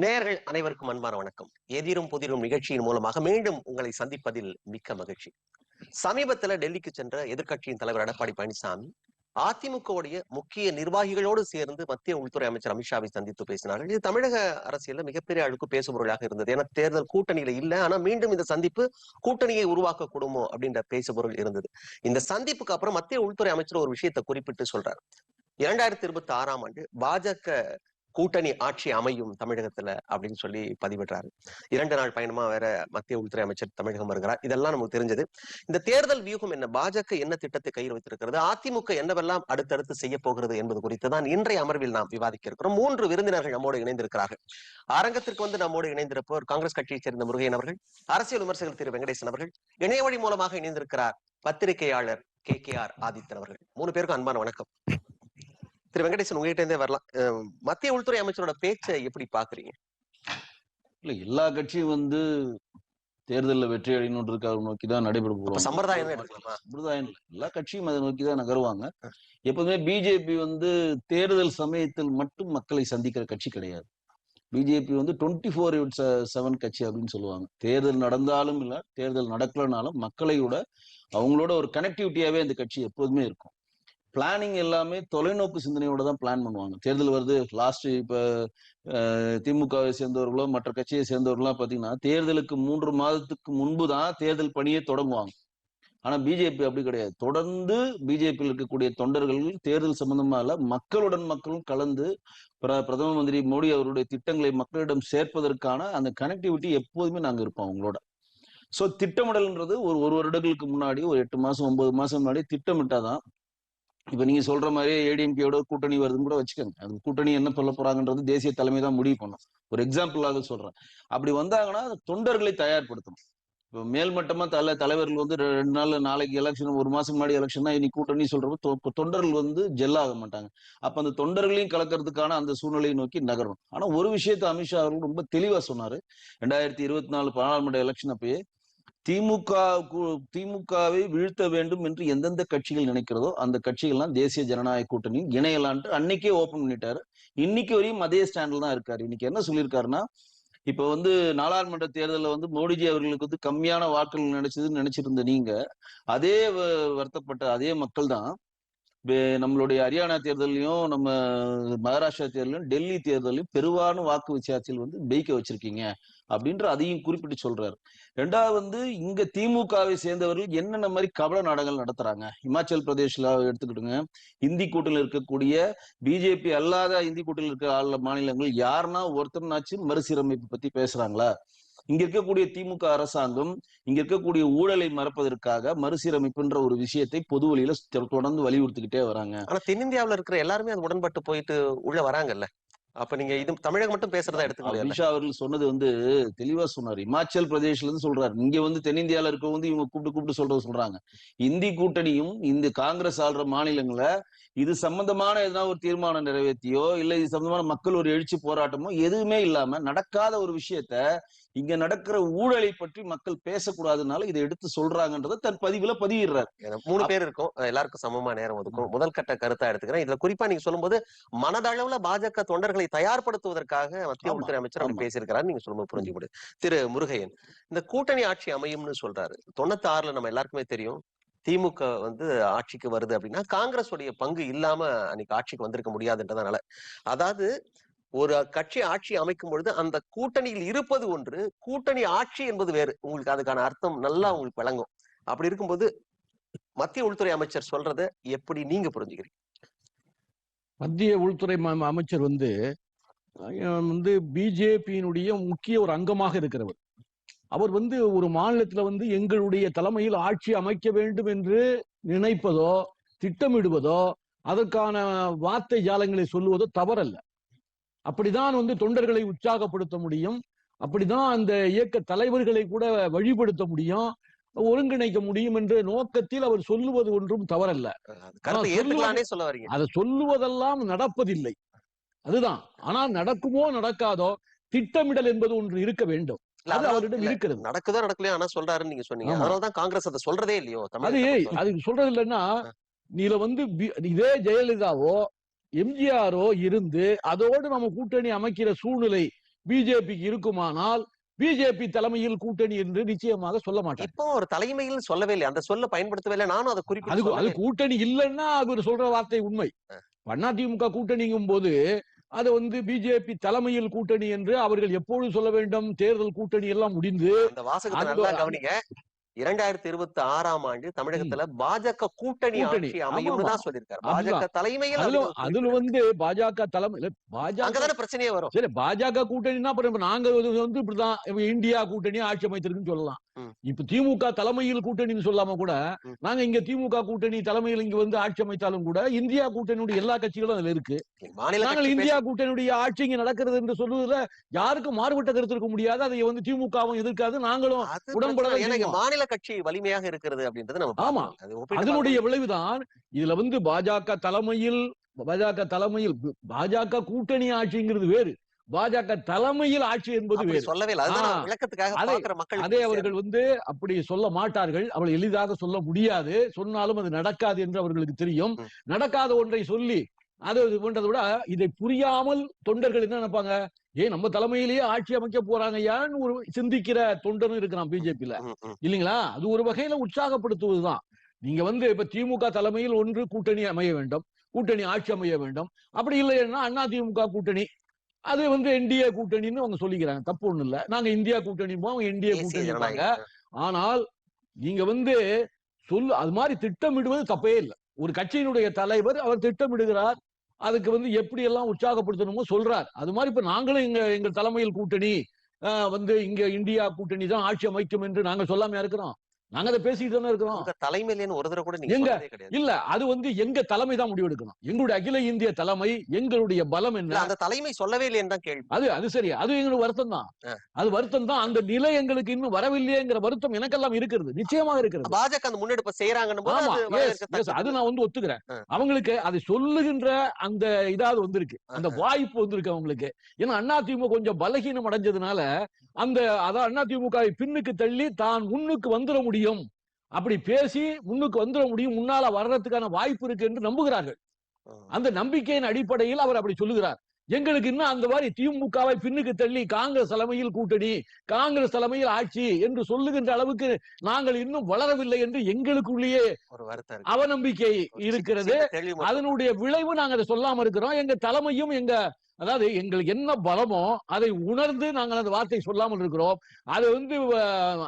நேர்கள் அனைவருக்கும் அன்பான வணக்கம். எதிரும் புதிரும் நிகழ்ச்சியின் மூலமாக மீண்டும் உங்களை சந்திப்பதில் மிக்க மகிழ்ச்சி. சமீபத்துல டெல்லிக்கு சென்ற எதிர்க்கட்சியின் தலைவர் எடப்பாடி பழனிசாமி அதிமுகவுடைய முக்கிய நிர்வாகிகளோடு சேர்ந்து மத்திய உள்துறை அமைச்சர் அமித்ஷாவை சந்தித்து பேசினார்கள். இது தமிழக அரசியல்ல மிகப்பெரிய அழுக்கு பேசுபொருளாக இருந்தது. ஏன்னா தேர்தல் கூட்டணியில இல்ல. ஆனா மீண்டும் இந்த சந்திப்பு கூட்டணியை உருவாக்க கூடுமோ அப்படின்ற பேசுபொருள் இருந்தது. இந்த சந்திப்புக்கு அப்புறம் மத்திய உள்துறை அமைச்சர் ஒரு விஷயத்தை குறிப்பிட்டு சொல்றார். இரண்டாயிரத்தி இருபத்தி ஆறாம் ஆண்டு பாஜக கூட்டணி ஆட்சி அமையும் தமிழகத்துல அப்படின்னு சொல்லி பதிவிடுறாரு. இரண்டு நாள் பயணமா வேற மத்திய உள்துறை அமைச்சர் தமிழகம் வருகிறார். இதெல்லாம் நமக்கு தெரிஞ்சது. இந்த தேர்தல் வியூகம் என்ன? பாஜக என்ன திட்டத்தை கையில் வைத்திருக்கிறது? அதிமுக என்னவெல்லாம் அடுத்தடுத்து செய்ய போகிறது என்பது குறித்து தான் இன்றைய அமர்வில் நாம் விவாதிக்க இருக்கிறோம். மூன்று விருந்தினர்கள் நம்மோடு இணைந்திருக்கிறார்கள். அரங்கத்திற்கு வந்து நம்மோடு இணைந்திருப்பவர் காங்கிரஸ் கட்சியைச் சேர்ந்த முருகையன் அவர்கள் அரசியல் விமர்சகர் திரு வெங்கடேசன் அவர்கள் இணையவழி மூலமாக இணைந்திருக்கிறார் பத்திரிகையாளர் கே கே ஆர் ஆதித்தன் அவர்கள். மூணு பேருக்கும் அன்பான வணக்கம். திரு வெங்கடேசன் உங்ககிட்ட இருந்தே வரலாம். மத்திய உள்துறை அமைச்சரோட பேச்சை எப்படி பாக்குறீங்க? இல்ல எல்லா கட்சியும் வந்து தேர்தலில் வெற்றி அடையணுன்றதுக்காக நோக்கி தான் நடைபெற போறோம் சம்பிரதாயம் சம்பிரதாயம். எல்லா கட்சியும் அதை நோக்கி தான் நகருவாங்க. எப்பவுமே பிஜேபி வந்து தேர்தல் சமயத்தில் மட்டும் மக்களை சந்திக்கிற கட்சி கிடையாது. பிஜேபி வந்து டுவெண்ட்டி ஃபோர் செவன் கட்சி அப்படின்னு சொல்லுவாங்க. தேர்தல் நடந்தாலும் இல்ல தேர்தல் நடக்கலனாலும் மக்களையோட அவங்களோட ஒரு கனெக்டிவிட்டியாவே இந்த கட்சி எப்போதுமே இருக்கும். பிளானிங் எல்லாமே தொலைநோக்கு சிந்தனையோட தான் பிளான் பண்ணுவாங்க. தேர்தல் வருது லாஸ்ட் இப்ப அஹ், திமுகவை சேர்ந்தவர்களோ மற்ற கட்சியை சேர்ந்தவர்களோ பாத்தீங்கன்னா தேர்தலுக்கு மூன்று மாதத்துக்கு முன்பு தான் தேர்தல் பணியே தொடங்குவாங்க. ஆனா பிஜேபி அப்படி கிடையாது. தொடர்ந்து பிஜேபியில் இருக்கக்கூடிய தொண்டர்கள் தேர்தல் சம்பந்தமா இல்ல மக்களுடன் மக்களும் கலந்து பிர- பிரதம மந்திரி மோடி அவருடைய திட்டங்களை மக்களிடம் சேர்ப்பதற்கான அந்த கனெக்டிவிட்டி எப்போதுமே நாங்க இருப்போம் அவங்களோட. சோ திட்டமிடல்ன்றது ஒரு ஒரு வருடங்களுக்கு முன்னாடி ஒரு எட்டு மாசம் ஒன்பது மாசம் முன்னாடி திட்டமிட்டாதான் இப்ப நீங்க சொல்ற மாதிரி ஏடிஎம்கேயோட கூட்டணி வருதுன்னு கூட வச்சுக்கோங்க. அது கூட்டணி என்ன சொல்ல போறாங்கன்றது தேசிய தலைமை தான் முடிவு பண்ணும். ஒரு எக்ஸாம்பிளாக சொல்றேன். அப்படி வந்தாங்கன்னா தொண்டர்களை தயார்படுத்தணும். இப்போ மேல்மட்டமா தலை தலைவர்கள் வந்து ரெண்டு நாள் நாளைக்கு எலெக்ஷன் ஒரு மாசம் முன்னாடி எலெக்ஷன் தான் இன்னைக்கு கூட்டணி சொல்றப்ப தொண்டர்கள் வந்து ஜெல்லாக மாட்டாங்க. அப்ப அந்த தொண்டர்களையும் கலக்கிறதுக்கான அந்த சூழ்நிலையை நோக்கி நகரும் ஆனா ஒரு விஷயத்தை அமித்ஷா அவர்கள் ரொம்ப தெளிவா சொன்னாரு. ரெண்டாயிரத்தி இருபத்தி நாலு பாராளுமன்ற எலெக்ஷன் அப்பயே திமுக திமுகவை வீழ்த்த வேண்டும் என்று எந்தெந்த கட்சிகள் நினைக்கிறதோ அந்த கட்சிகள்லாம் தேசிய ஜனநாயக கூட்டணி இணையலான்ட்டு அன்னைக்கே ஓபன் பண்ணிட்டாரு. இன்னைக்கு வரையும் அதே ஸ்டாண்ட்ல தான் இருக்காரு. இன்னைக்கு என்ன சொல்லியிருக்காருன்னா இப்ப வந்து நாடாளுமன்ற தேர்தலில் வந்து மோடிஜி அவர்களுக்கு வந்து கம்மியான வாக்குகள் நினைச்சதுன்னு நினைச்சிருந்த நீங்க அதே வ- வருத்தப்பட்ட அதே மக்கள் தான் நம்மளுடைய ஹரியானா தேர்தலையும் நம்ம மகாராஷ்டிரா தேர்தலையும் டெல்லி தேர்தலையும் பெருவான வாக்கு வித்தியாசத்தில் வந்து ஜெயிக்க வச்சிருக்கீங்க. அப்படின்ற அதையும் குறிப்பிட்டு சொல்றாரு. ரெண்டாவது வந்து இங்க திமுகவை சேர்ந்தவர்கள் என்னென்ன மாதிரி கபட நாடகங்கள் நடத்துறாங்க? இமாச்சல் பிரதேஷ்ல எடுத்துக்கிட்டுங்க. இந்தி கூட்டில் இருக்கக்கூடிய பிஜேபி அல்லாத இந்தி கூட்டில் இருக்கிற ஆள மாநிலங்கள் யாருன்னா ஒருத்தர்னாச்சும் மறுசீரமைப்பு பத்தி பேசுறாங்களா? இங்க இருக்கக்கூடிய திமுக அரசாங்கம் இங்க இருக்கக்கூடிய ஊழலை மறப்பதற்காக மறுசீரமைப்புன்ற ஒரு விஷயத்தை பொது வழியில தொடர்ந்து வலியுறுத்திக்கிட்டே வராங்க. ஆனா தென்னிந்தியாவுல இருக்கிற எல்லாருமே அது உடன்பட்டு போயிட்டு உள்ள வராங்கல்ல? அப்ப நீங்க இது தமிழகம் மட்டும் பேசுறதா எடுத்துக்க அமித்ஷா அவர்கள் சொன்னது வந்து தெளிவா சொன்னார். இமாச்சல் பிரதேஷ்ல இருந்து சொல்றாரு. இங்க வந்து தென்னிந்தியால இருக்க வந்து இவங்க கூப்பிட்டு கூப்பிட்டு சொல்றது சொல்றாங்க. இந்தி கூட்டணியும் இந்த காங்கிரஸ் ஆள்ற மாநிலங்கள இது சம்பந்தமான எதனா ஒரு தீர்மானம் நிறைவேற்றியோ இல்ல இது சம்பந்தமான மக்கள் ஒரு எழுச்சி போராட்டமோ எதுவுமே இல்லாம நடக்காத ஒரு விஷயத்த இங்க நடக்கிற ஊழலை பற்றி மக்கள் பேசக்கூடாதுனால இதை எடுத்து சொல்றாங்கன்றத தன் பதிவுல பதிவிடுறாரு மூணு பேர் இருக்கும். எல்லாருக்கும் சமமா நேரம் ஒதுக்கும் முதல் கட்ட கருத்தா எடுத்துக்கிறேன். இதுல குறிப்பா நீங்க சொல்லும்போது மனதளவுல பாஜக தொண்டர்களை தயார்படுத்துவதற்காக மத்திய உள்துறை அமைச்சர் ஆமா. பேசியிருக்கிறாரு நீங்க சொல்லும்போது புரிஞ்சு முடியுது திரு முருகையன் இந்த கூட்டணி ஆட்சி அமையும்னு சொல்றாரு. தொண்ணூத்தி ஆறுல நம்ம எல்லாருக்குமே தெரியும். திமுக வந்து ஆட்சிக்கு வருது அப்படின்னா காங்கிரஸ் உடைய பங்கு இல்லாம அன்னைக்கு ஆட்சிக்கு வந்திருக்க முடியாதுன்றதுனால. அதாவது ஒரு கட்சி ஆட்சி அமைக்கும் பொழுது அந்த கூட்டணியில் இருப்பது ஒன்று கூட்டணி ஆட்சி என்பது வேறு. உங்களுக்கு அதுக்கான அர்த்தம் நல்லா உங்களுக்கு விளங்கும். அப்படி இருக்கும்போது மத்திய உள்துறை அமைச்சர் சொல்றத எப்படி நீங்க புரிஞ்சுக்கிறீங்க? மத்திய உள்துறை அமைச்சர் வந்து வந்து பிஜேபியினுடைய முக்கிய ஒரு அங்கமாக இருக்கிறவர். அவர் வந்து ஒரு மாநிலத்துல வந்து எங்களுடைய தலைமையில் ஆட்சி அமைக்க வேண்டும் என்று நினைப்பதோ திட்டமிடுவதோ அதற்கான வார்த்தை ஜாலங்களை சொல்லுவதோ தவறல்ல. அப்படிதான் வந்து தொண்டர்களை உற்சாகப்படுத்த முடியும். அப்படிதான் அந்த இயக்க தலைவர்களை கூட வழிபடுத்த முடியும். ஒருங்கிணைக்க முடியும் என்ற நோக்கத்தில் அவர் சொல்லுவது ஒன்றும் தவறல்ல. அது சொல்லுவதெல்லாம் நடப்பதில்லை. அதுதான். ஆனால் நடக்குமோ நடக்காதோ திட்டமிடல் என்பது ஒன்று இருக்க வேண்டும். அது அவரிடம் இருக்கிறது. நடக்குதோ நடக்கலையோ ஆனா சொல்றாருன்னு நீங்க சொன்னீங்க. அதனாலதான் காங்கிரஸ் அதை சொல்றதே இல்லையோ அது. அது சொல்றது. இல்லைன்னா நீல வந்து இதே ஜெயலலிதாவோ எம்ஜிஆரோ இருந்து அதோடு நம்ம கூட்டணி அமைக்கிற சூழ்நிலை பிஜேபிக்கு இருக்குமானால் பிஜேபி தலைமையில் கூட்டணி என்று நிச்சயமாக சொல்ல மாட்டார். இப்போ ஒரு தலைமையில் சொல்லவே இல்லை. அந்த சொல்ல பயன்படுத்தவே இல்லை. நானும் அதை குறிப்பிட்டு அது. கூட்டணி இல்லைன்னா அவர் சொல்ற வார்த்தை உண்மை. அதிமுக கூட்டணிங்கும் போது அது வந்து பிஜேபி தலைமையில் கூட்டணி என்று அவர்கள் எப்பொழுது சொல்ல வேண்டும்? தேர்தல் கூட்டணி எல்லாம் முடிந்து இரண்டாயிரத்தி இருபத்தி ஆறாம் ஆண்டு தமிழகத்துல பாஜக கூட்டணி. ஆட்சி அமையும்னு ஆமா, தான் சொல்லியிருக்காரு. பாஜக தலைமையில் அதுல அது அதுல வந்து பாஜக தலைமை பாஜக அங்கதானே பிரச்சனையே வரும் சரி பாஜக கூட்டணினா அப்புறம் நாங்க வந்து இப்படிதான் இப்ப இந்தியா கூட்டணி ஆட்சி அமைத்திருக்குன்னு சொல்லலாம். இப்ப திமுக தலைமையில் கூட்டணின்னு சொல்லாம கூட. நாங்க இங்க திமுக கூட்டணி தலைமையில் இங்க வந்து ஆட்சி அமைத்தாலும் கூட இந்தியா கூட்டணியுடைய எல்லா கட்சிகளும் அதுல இருக்கு. நாங்கள் இந்தியா கூட்டணியுடைய ஆட்சி இங்க நடக்கிறது என்று சொல்லுவதுல யாருக்கும் மாறுபட்ட கருத்து இருக்க முடியாது. அதை வந்து திமுகவும் எதிர்க்காது நாங்களும் உடன்பட. மாநில கட்சி வலிமையாக இருக்கிறது அப்படின்றது நம்ம ஆமா. அதனுடைய விளைவுதான் இதுல வந்து பாஜக தலைமையில் பாஜக தலைமையில் பாஜக கூட்டணி ஆட்சிங்கிறது வேறு. பாஜக தலைமையில் ஆட்சி என்பது சொல்லவே அதை- அவர்கள் வந்து அப்படி சொல்ல மாட்டார்கள். அவள் எளிதாக சொல்ல முடியாது. சொன்னாலும் அது நடக்காது என்று அவர்களுக்கு தெரியும். நடக்காத ஒன்றை சொல்லி அது பண்றதை விட இதை புரியாமல் தொண்டர்கள் என்ன நினைப்பாங்க? ஏன் நம்ம தலைமையிலேயே ஆட்சி அமைக்க போறாங்கயான்னு ஒரு சிந்திக்கிற தொண்டனும் இருக்கிறான் பிஜேபியில இல்லைங்களா? அது ஒரு வகையில உற்சாகப்படுத்துவதுதான். நீங்க வந்து இப்ப திமுக தலைமையில் ஒன்று கூட்டணி அமைய வேண்டும். கூட்டணி ஆட்சி அமைய வேண்டும். அப்படி இல்லைன்னா அண்ணா திமுக கூட்டணி அது வந்து என்டிஏ கூட்டணின்னு அவங்க சொல்லிக்கிறாங்க. தப்பு ஒண்ணு இல்ல. நாங்க இந்தியா கூட்டணி அவங்க என்டிஏ கூட்டணி ஆனால் நீங்க வந்து சொல்லு அது மாதிரி திட்டமிடுவது தப்பே இல்லை. ஒரு கட்சியினுடைய தலைவர் அவர் திட்டமிடுகிறார். அதுக்கு வந்து எப்படி எல்லாம் உற்சாகப்படுத்தணுமோ சொல்றார். அது மாதிரி இப்ப நாங்களும் எங்க எங்க தலைமையில் கூட்டணி வந்து இங்க இந்தியா கூட்டணி தான் ஆட்சி அமைக்கும் என்று நாங்க சொல்லாம இருக்கிறோம். நாங்க அதை பேசிட்டு தானே இருக்கிறோம். தலைமையிலேன்னு ஒரு தடவை கூட நீங்க எங்க? இல்ல அது வந்து எங்க தலைமை தான் முடிவெடுக்கணும். எங்களுடைய அகில இந்திய தலைமை எங்களுடைய பலம் என்ன? அந்த தலைமை சொல்லவே இல்லைன்னு தான் கேள்வி. அது அது சரி. அது எங்களுக்கு வருத்தம் தான். அது வருத்தம் தான். அந்த நிலை எங்களுக்கு இன்னும் வரவில்லையேங்கிற வருத்தம் எனக்கெல்லாம் இருக்கிறது. நிச்சயமாக இருக்கிறது. பாஜக அந்த முன்னெடுப்பை செய்யறாங்கன்னு அது நான் வந்து ஒத்துக்கிறேன். அவங்களுக்கு அதை சொல்லுகின்ற அந்த இதாவது வந்திருக்கு. அந்த. வாய்ப்பு வந்திருக்கு அவங்களுக்கு. ஏன்னா அண்ணா திமுக கொஞ்சம் பலகீனம் அடைஞ்சதுனால அந்த அதான் அண்ணா திமுக பின்னுக்கு தள்ளி தான் முன்னுக்கு வந்துட முடியும். அப்படி பேசி முன்னுக்கு வந்துட முடியும். முன்னால வர்றதுக்கான வாய்ப்பு இருக்கு என்று நம்புகிறார்கள். அந்த நம்பிக்கையின் அடிப்படையில் அவர் அப்படி சொல்லுகிறார். எங்களுக்கு இன்னும் அந்த மாதிரி திமுகவை பின்னுக்கு தள்ளி காங்கிரஸ் தலைமையில் கூட்டணி காங்கிரஸ் தலைமையில் ஆட்சி என்று சொல்லுகின்ற அளவுக்கு நாங்கள் இன்னும் வளரவில்லை என்று எங்களுக்குள்ளேயே. அவநம்பிக்கை இருக்கிறது. அதனுடைய விளைவு நாங்க அதை சொல்லாம இருக்கிறோம். எங்க தலைமையும் எங்க அதாவது எங்களுக்கு என்ன பலமோ அதை உணர்ந்து நாங்கள் அந்த வார்த்தை சொல்லாமல் இருக்கிறோம். அது வந்து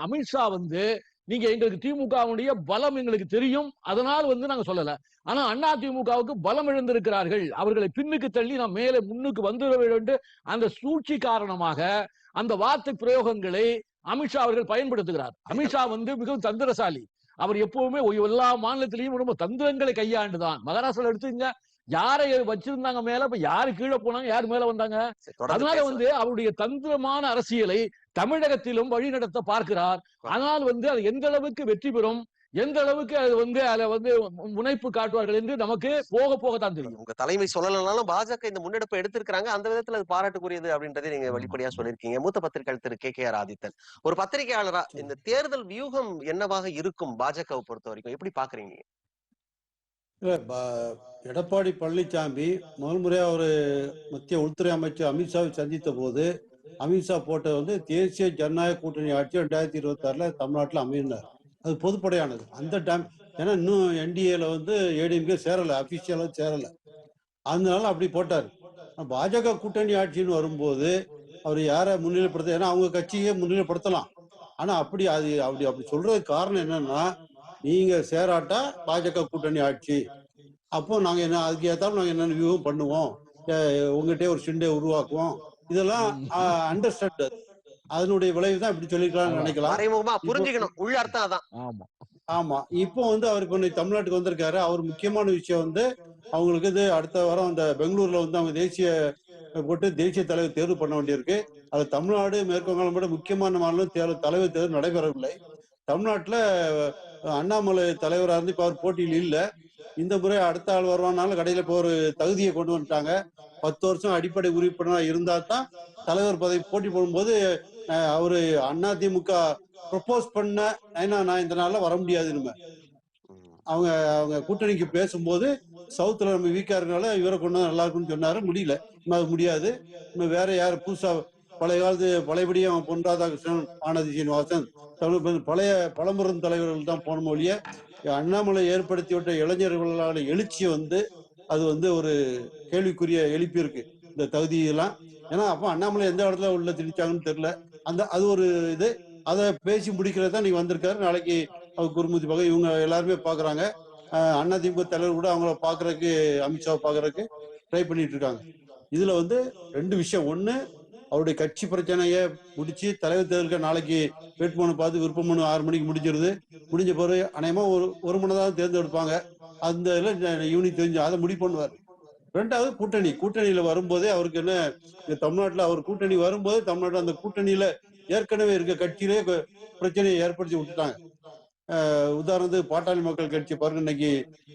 அமித்ஷா வந்து நீங்க எங்களுக்கு திமுகவுடைய பலம் எங்களுக்கு தெரியும். அதனால் வந்து நாங்க சொல்லல. ஆனா அண்ணா திமுகவுக்கு பலம் இழந்திருக்கிறார்கள். அவர்களை பின்னுக்கு தள்ளி நாம் மேலே முன்னுக்கு வந்துட வேண்டும். அந்த சூழ்ச்சி காரணமாக அந்த வார்த்தை பிரயோகங்களை அமித்ஷா அவர்கள் பயன்படுத்துகிறார். அமித்ஷா வந்து மிகவும் தந்திரசாலி. அவர் எப்பவுமே எல்லா மாநிலத்திலையும் ரொம்ப தந்திரங்களை கையாண்டுதான். மகாராஷ்டிரால எடுத்துங்க யாரை வச்சிருந்தாங்க மேல? இப்ப யாரு கீழே போனாங்க? யாரு மேல வந்தாங்க? அதனால. வந்து அவருடைய தந்திரமான அரசியலை தமிழகத்திலும் வழிநடத்த பார்க்கிறார். ஆனால் வந்து அது எந்த அளவுக்கு வெற்றி பெறும்? எந்த அளவுக்கு அது வந்து அதுல வந்து முனைப்பு காட்டுவார்கள் என்று நமக்கு போக போகத்தான் தெரியும். உங்க தலைமை சொல்லலைனாலும் பாஜக இந்த முன்னெடுப்பை எடுத்திருக்காங்க அந்த விதத்துல அது பாராட்டுக்குரியது அப்படின்றதை நீங்க வெளிப்படையா சொல்லியிருக்கீங்க. மூத்த பத்திரிகையாளர் Thiru K K R Adithan ஒரு பத்திரிகையாளரா இந்த தேர்தல் வியூகம் என்னவாக இருக்கும் பாஜகவை பொறுத்த வரைக்கும்? எப்படி பாக்குறீங்க? எடப்பாடி பழனிசாமி முதல் முறையா ஒரு மத்திய உள்துறை அமைச்சர் அமித்ஷாவை சந்தித்த போது அமித்ஷா போட்டது வந்து தேசிய ஜனநாயக கூட்டணி ஆட்சி ரெண்டாயிரத்தி இருபத்தி ஆறுல தமிழ்நாட்டில் அமைந்தார். அது பொதுப்படையானது. அந்த டைம் ஏன்னா இன்னும் என்டிஏல வந்து ஏடிஎம்கே சேரலை அபிஷியலாக சேரலை. அதனால அப்படி போட்டார். பாஜக கூட்டணி ஆட்சின்னு வரும்போது அவர் யாரை முன்னிலைப்படுத்த ஏன்னா அவங்க கட்சியே முன்னிலைப்படுத்தலாம். ஆனா அப்படி அது அப்படி அப்படி சொல்றதுக்கு காரணம் என்னன்னா நீங்க சேராட்டா பாஜக கூட்டணி ஆட்சி. அப்போ நாங்க என்ன அதுக்கு ஏத்தாலும் நாங்க என்னென்ன வியூகம் பண்ணுவோம்? அஹ் ஒரு சிண்டை உருவாக்குவோம். இதெல்லாம் அண்டர்ஸ்டாண்ட் அதனுடைய விளைவு தான் இப்படி சொல்லிக்கலாம்னு நினைக்கலாம். புரிஞ்சுக்கணும். உள்ள அர்த்தம் அதான். ஆமா. ஆமா. இப்போ வந்து அவர் இப்போ இன்னைக்கு தமிழ்நாட்டுக்கு வந்திருக்காரு. அவர் முக்கியமான விஷயம் வந்து அவங்களுக்கு இது அடுத்த வாரம் அந்த பெங்களூர்ல வந்து அவங்க தேசிய போட்டு தேசிய தலைவர் தேர்வு பண்ண வேண்டியிருக்கு. அது தமிழ்நாடு மேற்கு வங்காளம் விட முக்கியமான மாநிலம் தலைவர் தேர்வு நடைபெறவில்லை. தமிழ்நாட்டுல அண்ணாமலை தலைவராக இருந்து இப்ப அவர் போட்டியில் இல்ல. இந்த முறை அடுத்த ஆள் வருவானாலும் கடையில இப்போ ஒரு தகுதியை கொண்டு வந்துட்டாங்க. பத்து வருஷம் அடிப்படை உறுப்பினராக இருந்தா தான் தலைவர் பதவி போட்டி போடும்போது அவரு அதிமுக ப்ரப்போஸ் பண்ண ஏன்னா நான் இந்த நாள்ல வர முடியாது நம்ம அவங்க அவங்க கூட்டணிக்கு பேசும்போது சவுத்துல நம்ம வீக்கா இருக்கனால இவரை கொண்டு நல்லா இருக்கும்னு சொன்னாரு. முடியல. இன்னும் அது முடியாது. இன்னும் வேற யார் புதுசா பழைய காலத்து பழையபடியும் பொன் ராதாகிருஷ்ணன் ஆனந்தி சீனிவாசன் தமிழ் பழைய பழம்பெரும் தலைவர்கள் தான் போன மொழிய அண்ணாமலை ஏற்படுத்தி விட்ட இளைஞர்களான எழுச்சி வந்து அது வந்து ஒரு கேள்விக்குரிய எழுப்பி இருக்கு இந்த தகுதியெல்லாம். ஏன்னா அப்போ அண்ணாமலை எந்த இடத்துல உள்ள திணிச்சாங்கன்னு தெரியல. அந்த அது ஒரு இது. அதை பேசி முடிக்கிறது தான் நீங்க வந்திருக்காரு. நாளைக்கு அவர் குருமூர்த்தி பகை இவங்க எல்லாருமே பாக்குறாங்க. அண்ணா திமுக தலைவர் கூட அவங்கள பாக்குறதுக்கு அமித்ஷாவை பாக்குறதுக்கு ட்ரை பண்ணிட்டு இருக்காங்க. இதுல வந்து ரெண்டு விஷயம். ஒண்ணு அவருடைய கட்சி பிரச்சனையை முடிச்சு தலைவர் தேர்தலுக்கு நாளைக்கு வேட்புமனு பார்த்து விருப்பமனு ஆறு மணிக்கு முடிஞ்சிருது. முடிஞ்ச பிறகு அநேகமா ஒரு ஒரு மணி தான் தேர்ந்தெடுப்பாங்க. அந்த இதில் யூனிட் தெரிஞ்சு அதை முடிவு பண்ணுவார். ரெண்டாவது கூட்டணி. கூட்டணியில வரும்போதே அவருக்கு என்ன தமிழ்நாட்டுல அவர் கூட்டணி வரும்போது தமிழ்நாட்டுல அந்த கூட்டணியில ஏற்கனவே இருக்க கட்சியிலே பிரச்சனையை ஏற்படுத்தி விட்டுட்டாங்க. உதாரணத்துக்கு பாட்டாளி மக்கள் கட்சி பாருங்க இன்னைக்கு